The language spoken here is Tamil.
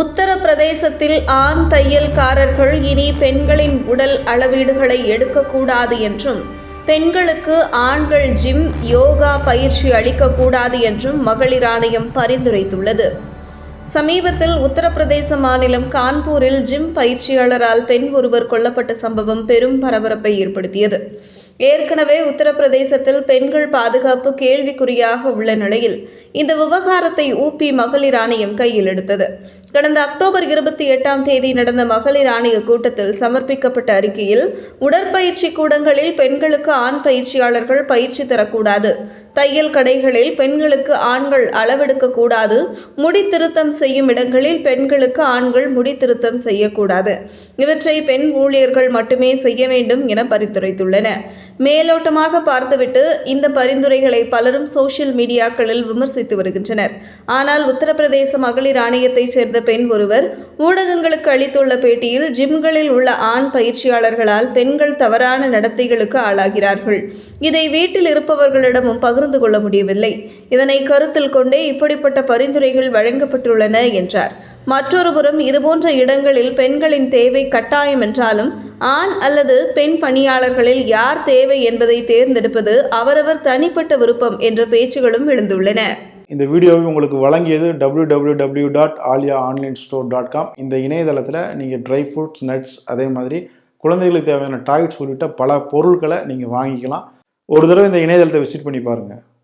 உத்தரப்பிரதேசத்தில் ஆண் தையல்காரர்கள் இனி பெண்களின் உடல் அளவீடுகளை எடுக்கக்கூடாது என்றும் பெண்களுக்கு ஆண்கள் ஜிம் யோகா பயிற்சி அளிக்கக்கூடாது என்றும் மகளிர் ஆணையம் பரிந்துரைத்துள்ளது. சமீபத்தில் உத்தரப்பிரதேச மாநிலம் கான்பூரில் ஜிம் பயிற்சியாளரால் பெண் ஒருவர் கொல்லப்பட்ட சம்பவம் பெரும் பரபரப்பை ஏற்படுத்தியது. ஏற்கனவே உத்தரப்பிரதேசத்தில் பெண்கள் பாதுகாப்பு கேள்விக்குறியாக உள்ள நிலையில் இந்த விவகாரத்தை ஊப்பி மகளிர் ஆணையம் கையில் எடுத்தது. கடந்த அக்டோபர் இருபத்தி எட்டாம் தேதி நடந்த மகளிர் ஆணைய கூட்டத்தில் சமர்ப்பிக்கப்பட்ட அறிக்கையில் உடற்பயிற்சி கூடங்களில் பெண்களுக்கு ஆண் பயிற்சியாளர்கள் பயிற்சி தரக்கூடாது. தையல் கடைகளில் பெண்களுக்கு ஆண்கள் அளவெடுக்க கூடாது. முடி திருத்தம் செய்யும் இடங்களில் பெண்களுக்கு ஆண்கள் முடி திருத்தம் செய்யக்கூடாது. இவற்றை பெண் ஊழியர்கள் மட்டுமே செய்ய வேண்டும் என பரிந்துரைத்துள்ளன மேலோட்டமாக பார்த்துவிட்டு இந்த பரிந்துரைகளை பலரும் சோசியல் மீடியாக்களில் விமர்சித்து வருகின்றனர். ஆனால் உத்தரப்பிரதேச மகளிர் ஆணையத்தைச் சேர்ந்த பெண் ஒருவர் ஊடகங்களுக்கு அளித்துள்ள பேட்டியில் ஜிம்களில் உள்ள ஆண் பயிற்சியாளர்களால் பெண்கள் தவறான நடத்தைகளுக்கு ஆளாகிறார்கள். இதை வீட்டில் இருப்பவர்களிடமும் பகிர்ந்து கொள்ள முடியவில்லை. இதனை கருத்தில் கொண்டே இப்படிப்பட்ட பரிந்துரைகள் வழங்கப்பட்டுள்ளன என்றார். மற்றொருபுறம் இதுபோன்ற இடங்களில் பெண்களின் தேவை கட்டாயம் என்றாலும் ஆண் அல்லது பெண் பணியாளர்களில் யார் தேவை என்பதை தேர்ந்தெடுப்பது அவரவர் தனிப்பட்ட விருப்பம் என்ற பேச்சுகளும் எழுந்துள்ளன. இந்த வீடியோவை உங்களுக்கு வழங்கியது www.alia dot Alia online store dot com இந்த இணையதளத்தில் நீங்கள் ட்ரை ஃப்ரூட்ஸ் நட்ஸ் அதே மாதிரி குழந்தைகளுக்கு தேவையான டாய்ஸ் உள்ளிட்ட பல பொருட்களை நீங்கள் வாங்கிக்கலாம். ஒரு தடவை இந்த இணையதளத்தை விசிட் பண்ணி பாருங்கள்